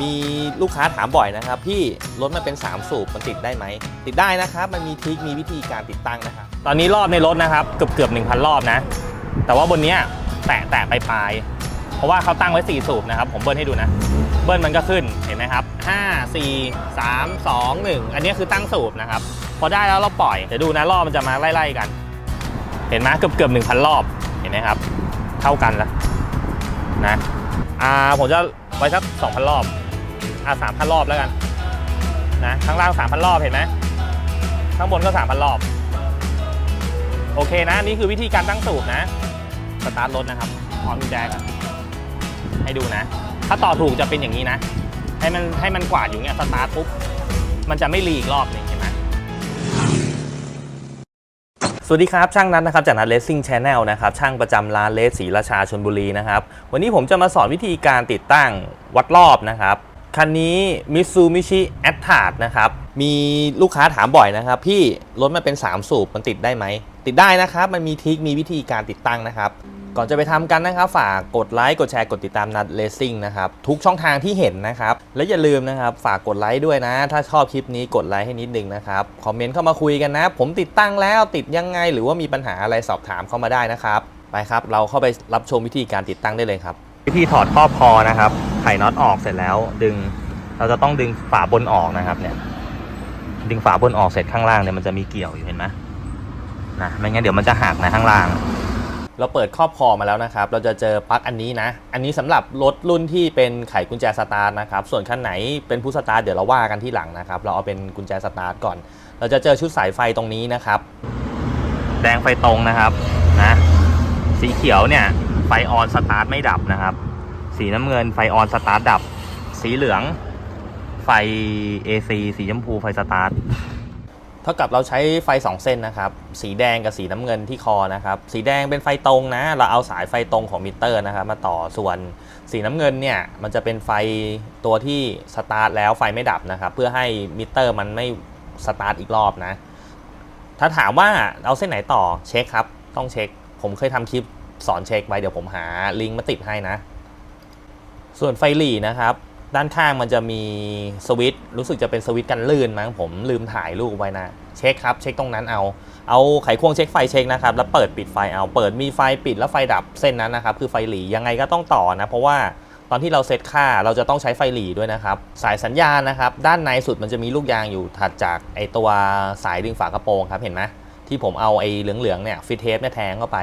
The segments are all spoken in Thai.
มีลูกค้าถามบ่อยนะครับ พี่รถมันเป็น 3 สูบมันติดได้ไหม ติดได้นะครับ มันมีทริคมีวิธีการติดตั้งนะครับ ตอนนี้รอบในรถนะครับ เกือบเกือบ1,000รอบนะ แต่ว่าบนเนี้ยแตะแตะไปปลาย เพราะว่าเขาตั้งไว้ 4 สูบนะครับ ผมเบิ้ลให้ดูนะ เบิ้ลมันก็ขึ้นเห็นไหมครับ 5 4 3 2 1 อันนี้คือตั้งสูบนะครับ พอได้แล้วเราปล่อยเดี๋ยวดูนะรอบมันจะมาไล่ๆกัน เห็นไหมเกือบเกือบหนึ่งพันรอบเห็นไหมครับ เท่ากันแล้วนะอ่าผมจะไว้สักสองพันรอบ อ่าสามพันรอบแล้วกันนะข้างล่างสามพันรอบเห็นไหมข้างบนก็สามพันรอบ โอเคนะนี่คือวิธีการตั้งสูบนะสตาร์ทรถนะครับพร้อมกุญแจกันให้ดูนะ ถ้าต่อถูกจะเป็นอย่างนี้นะ ให้มันให้มันกวาดอยู่เงี้ยสตาร์ทปุ๊บมันจะไม่รีอีกรอบนึงเห็นไหมสวัสดีครับ ช่างนัทนะครับจากนัทเลสซิ่งชาแนลนะครับช่างประจำร้านเลสศรีราชาชนบุรีนะครับ วันนี้ผมจะมาสอนวิธีการติดตั้งวัดรอบนะครับ คันนี้ Mitsubishi a t t a r นะครับ มีลูกค้าถามบ่อยนะครับ พี่รถมันเป็น 3 สูบมันติดได้ไหม ติดได้นะครับ มันมีทิคมีวิธีการติดตั้งนะครับ ก่อนจะไปทำกันนะครับ ฝากกดไลค์กดแชร์กดติดตามนัดเลสซิ่งนะครับ ทุกช่องทางที่เห็นนะครับ และอย่าลืมนะครับ ฝากกดไลค์ด้วยนะ ถ้าชอบคลิปนี้กดไลค์ให้นิดนึงนะครับคอมเมนต์เข้ามาคุยกันนะ ผมติดตั้งแล้วติดยังไง หรือว่ามีปัญหาอะไรสอบถามเข้ามาได้นะครับไปครับ เราเข้าไปรับชมวิธีการติดตั้งได้เลยครับ วิธีถอดครอบคอนะครับ ไขน็อตออกเสร็จแล้ว ดึงเราจะต้องดึงฝาบนออกนะครับ เนี่ย ดึงฝาบนออกเสร็จข้างล่างเนี่ยมันจะมีเกี่ยวอยู่เห็นไหมนะไม่งั้นเดี๋ยวมันจะหักนะข้างล่าง เราเปิดครอบคอมาแล้วนะครับ เราจะเจอปลั๊กอันนี้นะ อันนี้สำหรับรถรุ่นที่เป็นไขกุญแจสตาร์ทนะครับ ส่วนคันไหนเป็นผู้สตาร์ทเดี๋ยวเราว่ากันที่หลังนะครับ เราเอาเป็นกุญแจสตาร์ทก่อน เราจะเจอชุดสายไฟตรงนี้นะครับ แดงไฟตรงนะครับ นะ สีเขียวเนี่ยไฟออนสตาร์ทไม่ดับนะครับ สีน้ำเงินไฟออนสตาร์ทดับ สีเหลือง ไฟ AC สีชมพูไฟสตาร์ทเท่ากับเราใช้ไฟ 2 เส้นนะครับ สีแดงกับสีน้ำเงินที่คอนะครับ สีแดงเป็นไฟตรงนะ เราเอาสายไฟตรงของมิเตอร์นะครับ มาต่อส่วนสีน้ำเงินเนี่ย มันจะเป็นไฟตัวที่สตาร์ทแล้วไฟไม่ดับนะครับ เพื่อให้มิเตอร์มันไม่สตาร์ทอีกรอบนะ ถ้าถามว่าเอาเส้นไหนต่อเช็คครับ ต้องเช็ค ผมเคยทำคลิปสอนเช็คไว้เดี๋ยวผมหาลิงก์มาติดให้นะ ส่วนไฟหลีนะครับ ด้านข้างมันจะมีสวิตช์รู้สึกจะเป็นสวิตช์กันลื่นมั้งผมลืมถ่ายรูปไว้นะเช็คครับเช็คตรงนั้นเอา เอาไขควงเช็คไฟเช็คนะครับแล้วเปิดปิดไฟเอาเปิดมีไฟปิดแล้วไฟดับเส้นนั้นนะครับคือไฟหลียังไงก็ต้องต่อนะเพราะว่าตอนที่เราเซตค่าเราจะต้องใช้ไฟหลีด้วยนะครับ สายสัญญาณนะครับ ด้านในสุดมันจะมีลูกยางอยู่ถัดจากไอตัวสายดึงฝากระโปรงครับเห็นไหมที่ผมเอาไอเหลืองๆเนี่ยฟิตเทปเนี่ยแทงเข้าไป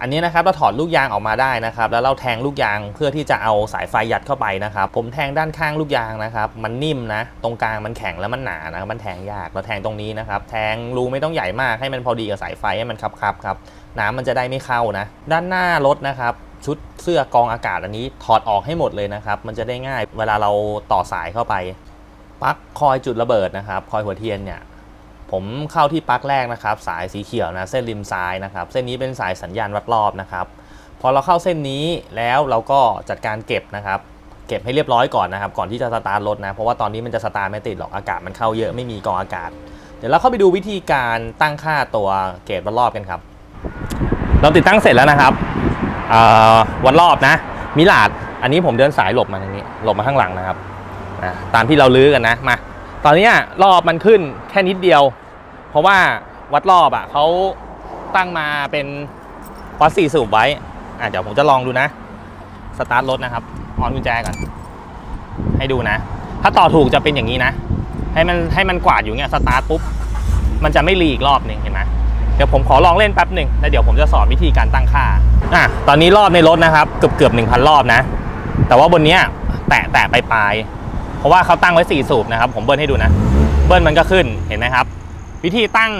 อันนี้นะครับเราถอดลูกยางออกมาได้นะครับ แล้วเราแทงลูกยางเพื่อที่จะเอาสายไฟยัดเข้าไปนะครับ ผมแทงด้านข้างลูกยางนะครับ มันนิ่มนะ ตรงกลางมันแข็งแล้วมันหนานะมันแทงยากเราแทงตรงนี้นะครับ แทงรูไม่ต้องใหญ่มากให้มันพอดีกับสายไฟให้มันคับๆครับน้ำมันจะได้ไม่เข้านะ ด้านหน้ารถนะครับชุดเสื้อกองอากาศอันนี้ถอดออกให้หมดเลยนะครับ มันจะได้ง่ายเวลาเราต่อสายเข้าไปปลั๊กคอยจุดระเบิดนะครับ คอยหัวเทียนเนี่ย ผมเข้าที่ปลั๊กแรกนะครับ สายสีเขียวนะเส้นริมซ้ายนะครับ เส้นนี้เป็นสายสัญญาณวัดรอบนะครับ พอเราเข้าเส้นนี้แล้วเราก็จัดการเก็บนะครับ เก็บให้เรียบร้อยก่อนนะครับ ก่อนที่จะสตาร์ทรถนะเพราะว่าตอนนี้มันจะสตาร์ทไม่ติดหรอกอากาศมันเข้าเยอะไม่มีกองอากาศ เดี๋ยวเราเข้าไปดูวิธีการตั้งค่าตัวเกจวัดรอบกันครับ เราติดตั้งเสร็จแล้วนะครับวัดรอบนะมิลาดอันนี้ผมเดินสายหลบมาทางนี้หลบมาข้างหลังนะครับนะตามที่เราลื้อกันนะมา ตอนนี้รอบมันขึ้นแค่นิดเดียว เพราะว่าวัดรอบอะเขาตั้งมาเป็นวัดสี่สูบไว้อะเดี๋ยวผมจะลองดูนะ สตาร์ทรถนะครับออนกุญแจก่อน ให้ดูนะ ถ้าต่อถูกจะเป็นอย่างนี้นะ ให้มันให้มันกวาดอยู่เงี้ยสตาร์ทปุ๊บ มันจะไม่รีอีกรอบหนึ่งเห็นไหมเดี๋ยวผมขอลองเล่นแป๊บหนึ่งแล้วเดี๋ยวผมจะสอนวิธีการตั้งค่าอะตอนนี้รอบในรถนะครับ เกือบเกือบหนึ่งพันรอบนะ แต่ว่าบนเนี้ยแตะแตะไปปลายๆ เพราะว่าเขาตั้งไว้สี่สูบนะครับ ผมเบิ้ลให้ดูนะ เบิ้ลมันก็ขึ้นเห็นไหมครับ วิธีตั้ง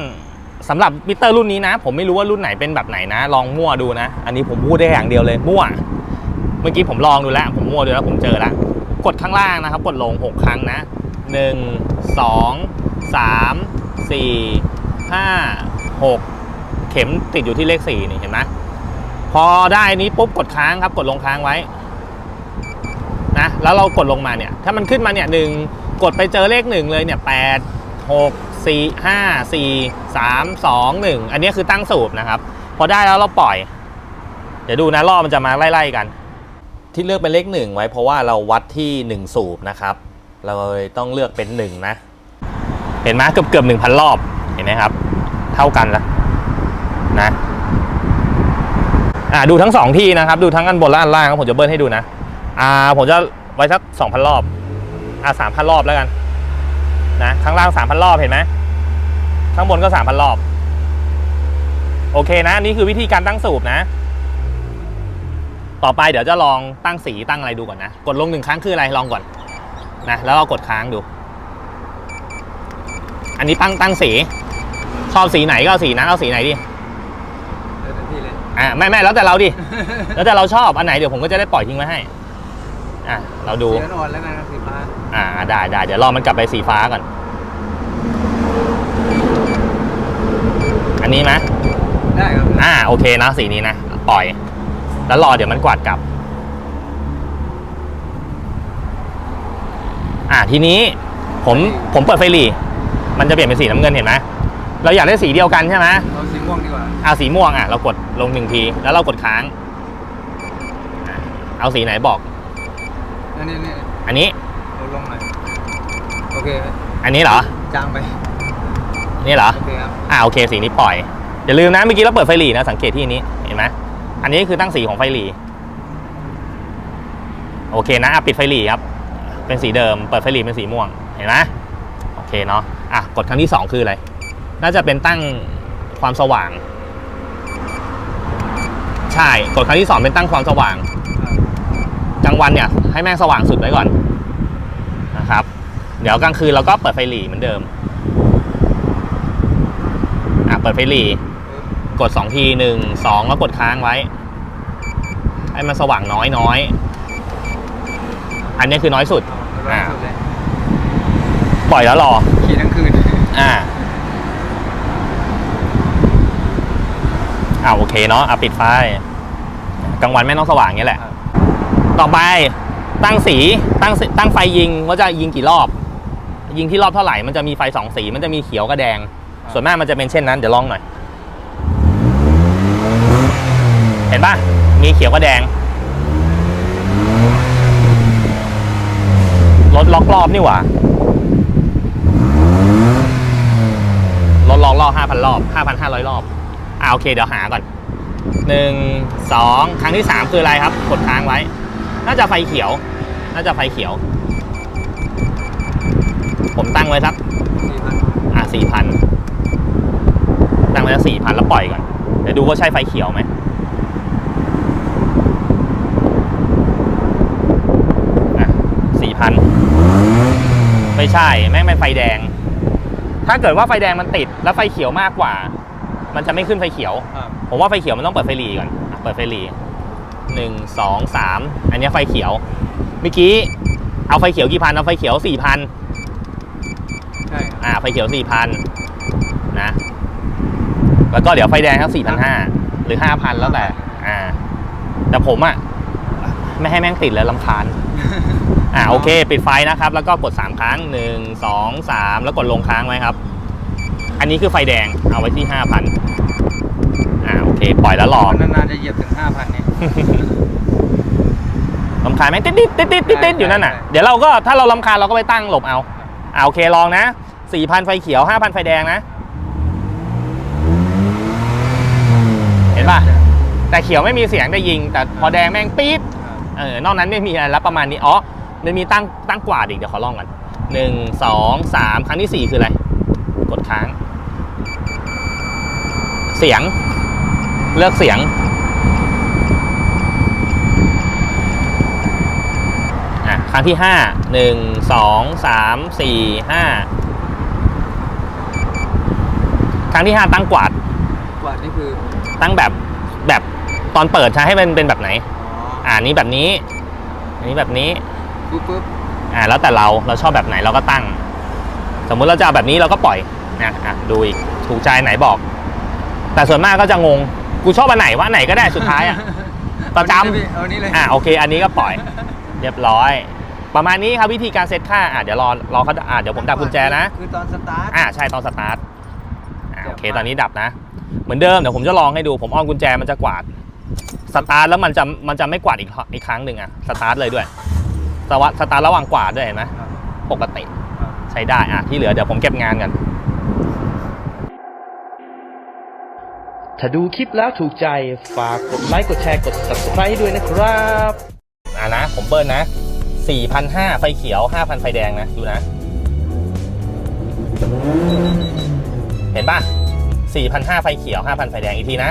สำหรับมิเตอร์รุ่นนี้นะ ผมไม่รู้ว่ารุ่นไหนเป็นแบบไหนนะ ลองมั่วดูนะ อันนี้ผมพูดได้อย่างเดียวเลยมั่ว เมื่อกี้ผมลองดูแล้ว ผมมั่วดูแล้วผมเจอแล้วกดข้างล่างนะครับ กดลง 6 ครั้งนะ 1 2 3 4 5 6 เข็มติดอยู่ที่เลข 4 นี่เห็นไหมพอได้นี้ปุ๊บกดค้างครับ กดลงค้างไว้ นะแล้วเรากดลงมาเนี่ยถ้ามันขึ้นมาเนี่ยหนึ่งกดไปเจอเลขหนึ่งเลยเนี่ยแปดหกสี่ห้าสี่สามสองหนึ่งอันนี้คือตั้งสูบนะครับ พอได้แล้วเราปล่อย เดี๋ยวดูนะรอบมันจะมาไล่ๆกัน ที่เลือกเป็นเลขหนึ่งไว้เพราะว่าเราวัดที่หนึ่งสูบนะครับ เราเลยต้องเลือกเป็นหนึ่งนะ เห็นไหมเกือบเกือบหนึ่งพันรอบเห็นไหมครับ เท่ากันแล้วนะอ่าดูทั้งสองที่นะครับ ดูทั้งอันบนและอันล่างผมจะเบิ้ลให้ดูนะ อ่าผมจะไว้สักสองพันรอบ อ่าสามพันรอบแล้วกัน นะข้างล่างสามพันรอบเห็นไหมข้างบนก็สามพันรอบ โอเคนะนี่คือวิธีการตั้งสูบนะ ต่อไปเดี๋ยวจะลองตั้งสีตั้งอะไรดูก่อนนะ กดลงหนึ่งครั้งคืออะไรลองก่อนนะแล้วเรากดค้างดู อันนี้ตั้งตั้งสี ชอบสีไหนก็เอาสีนั้นเอาสีไหนดีเดินที่เลยอ่าไม่ไม่แล้วแต่เราดิ แล้วแต่เราชอบอันไหนเดี๋ยวผมก็จะได้ปล่อยทิ้งไว้ให้ อะเราดูสีอ่อนๆแล้วกันครับสีฟ้าอ่าได้ได้เดี๋ยวรอมันกลับไปสีฟ้าก่อน อันนี้ไหมได้ครับอ่าโอเคนะสีนี้นะปล่อย แล้วรอเดี๋ยวมันกวาดกลับ อ่าทีนี้ ผมผมเปิดไฟหลีมันจะเปลี่ยนเป็นสีน้ำเงินเห็นไหมเราอยากได้สีเดียวกันใช่ไหมเอาสีม่วงดีกว่าเอาสีม่วงอะเรากดลงหนึ่งที แล้วเรากดค้างอะเอาสีไหนบอก อันนี้นี่อันนี้เอาลงหน่อยโอเคอันนี้เหรอ จางไปนี่เหรอ โอเคครับอ่าโอเคสีนี้ปล่อย อย่าลืมนะเมื่อกี้เราเปิดไฟหลีนะสังเกตที่อันนี้เห็นไหมอันนี้คือตั้งสีของไฟหลีโอเคนะอะปิดไฟหลีครับ เป็นสีเดิม เปิดไฟหลีเป็นสีม่วง เห็นไหมโอเคเนาะ อะ กดครั้งที่สองคืออะไร น่าจะเป็นตั้งความสว่าง ใช่ กดครั้งที่สองเป็นตั้งความสว่างกลางวันเนี่ยให้แม่งสว่างสุดไว้ก่อนนะครับ เดี๋ยวกลางคืนเราก็เปิดไฟหลีเหมือนเดิมอะเปิดไฟหลีกด2ทีหนึ่งสองแล้วกดค้างไว้ ให้มันสว่างน้อยน้อยอันนี้คือน้อยสุดอ่าสุดเลยปล่อยแล้วรอขี่ทั้งคืนอ่าอ่าโอเคเนาะอะปิดไฟกลางวันไม่ต้องสว่างเงี้ยแหละครับ ต่อไปตั้งสีตั้งตั้งไฟยิงว่าจะยิงกี่รอบ ยิงที่รอบเท่าไหร่มันจะมีไฟสองสี มันจะมีเขียวกับแดง ส่วนมากมันจะเป็นเช่นนั้นเดี๋ยวลองหน่อย เห็นปะมีเขียวกับแดงรถล็อกรอบนี่หว่ารถล็อกรอบห้าพันรอบห้าพันห้าร้อยรอบอ่าโอเคเดี๋ยวหาก่อนหนึ่งสองครั้งที่สามคืออะไรครับ กดค้างไว้ น่าจะไฟเขียว น่าจะไฟเขียว ผมตั้งไว้สักอะสี่พันตั้งไว้สักสี่พันแล้วปล่อยก่อนเดี๋ยวดูว่าใช่ไฟเขียวไหมสี่พันไม่ใช่ แม่งเป็นไฟแดง ถ้าเกิดว่าไฟแดงมันติดแล้วไฟเขียวมากกว่า มันจะไม่ขึ้นไฟเขียว ผมว่าไฟเขียวมันต้องเปิดไฟรีก่อน เปิดไฟรี 1 2 3 อันนี้ไฟเขียว เมื่อกี้เอาไฟเขียวกี่พัน เอาไฟเขียว 4,000 ใช่อ่า ไฟเขียว 4,000 นะ แล้วก็เดี๋ยวไฟแดงทั้ง4,500 หรือ 5,000 แล้วแต่ อ่า แต่ผมอะไม่ให้แม่งติดแล้วลำคาญ อ่า โอเค ปิดไฟนะครับ แล้วก็กด 3 ครั้ง 1 2 3 แล้วกดลงค้างไว้ครับ อันนี้คือไฟแดง เอาไว้ที่ 5,000 อ่า โอเค ปล่อยแล้วรอนานๆจะเหยียบถึง5,000เนี่ย ลำคาญไหมติดติดติดติดติดติดอยู่นั่นน่ะใช่ใช่เดี๋ยวเราก็ถ้าเราลำคาญเราก็ไปตั้งหลบเอาอ่าโอเคลองนะสี่พันไฟเขียวห้าพันไฟแดงนะ เห็นป่ะ แต่เขียวไม่มีเสียงได้ยิง แต่พอแดงแม่งปี๊ดครับเออนอกนั้นไม่มีอะไรแล้วประมาณนี้อ๋อมันมีตั้งตั้งกวาดอีกเดี๋ยวขอลองกันหนึ่งสองสามครั้งที่สี่คืออะไร กดค้าง เสียงเลือกเสียง อะ ครั้งที่ห้าหนึ่งสองสามสี่ห้าครั้งที่ห้าตั้งกวาดกวาดนี่คือตั้งแบบแบบตอนเปิดใช้ให้มันเป็นแบบไหนอ๋ออ่านี้แบบนี้ อันนี้แบบนี้ปุ๊บปุ๊บอ่าแล้วแต่เราเราชอบแบบไหนเราก็ตั้ง สมมุติเราจะเอาแบบนี้เราก็ปล่อยนะอะดูอีกถูกใจไหนบอก แต่ส่วนมากก็จะงงกูชอบอันไหนวะอันไหนก็ได้สุดท้ายอะประจำเอานี่เลยพี่เอานี่เลยอ่าโอเค อันนี้ก็ปล่อย เรียบร้อย ประมาณนี้ครับวิธีการเซตค่าอ่าเดี๋ยวรอรอเขาอ่าเดี๋ยวผมดับกุญแจนะ คือตอนสตาร์ท อ่าใช่ตอนสตาร์ทอ่าโอเคเดี๋ยวตอนนี้ดับนะ เหมือนเดิมเดี๋ยวผมจะลองให้ดูผมอ้อมกุญแจมันจะกวาดสตาร์ทแล้วมันจะมันจะไม่กวาดอีกอีกครั้งหนึ่งอะสตาร์ทเลยด้วยสวัสสตาร์ทระหว่างกวาดด้วยเห็นไหมครับปกติใช้ได้อะที่เหลือเดี๋ยวผมเก็บงานกันถ้าดูคลิปแล้วถูกใจฝากกดไลค์กดแชร์กด subscribe ด้วยนะครับอ่านะผมเบิร์นนะ 4,500 ไฟเขียว 5,000 ไฟแดงนะ ดูนะ เห็นป่ะ 4,500 ไฟเขียว 5,000 ไฟแดงอีกทีนะ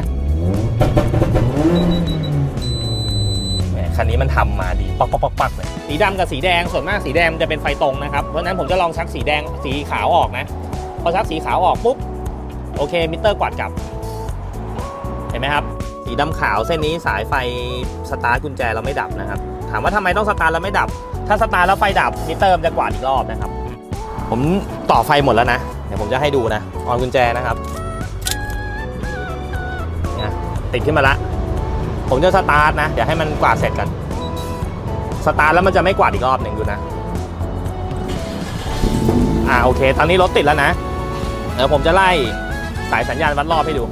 คันนี้มันทำมาดี ปักปักปักปักเลยสีดำกับสีแดงส่วนมากสีแดงจะเป็นไฟตรงนะครับ เพราะฉะนั้นผมจะลองชักสีแดงสีขาวออกนะ พอชักสีขาวออกปุ๊บ โอเค มิเตอร์กวาดกลับ เห็นไหมครับ สีดำขาวเส้นนี้สายไฟสตาร์ทกุญแจเราไม่ดับนะครับ ถามว่าทำไมต้องสตาร์ทแล้วไม่ดับ ถ้าสตาร์ทแล้วไฟดับมิเตอร์มันจะกวาดอีกรอบนะครับ ผมต่อไฟหมดแล้วนะ เดี๋ยวผมจะให้ดูนะออนกุญแจนะครับนี่ยติดขึ้นมาละ ผมจะสตาร์ทนะ เดี๋ยวให้มันกวาดเสร็จกัน สตาร์ทแล้วมันจะไม่กวาดอีกรอบหนึ่งดูนะ อ่าโอเค ตอนนี้รถติดแล้วนะ เดี๋ยวผมจะไล่สายสัญญาณวัดรอบให้ดู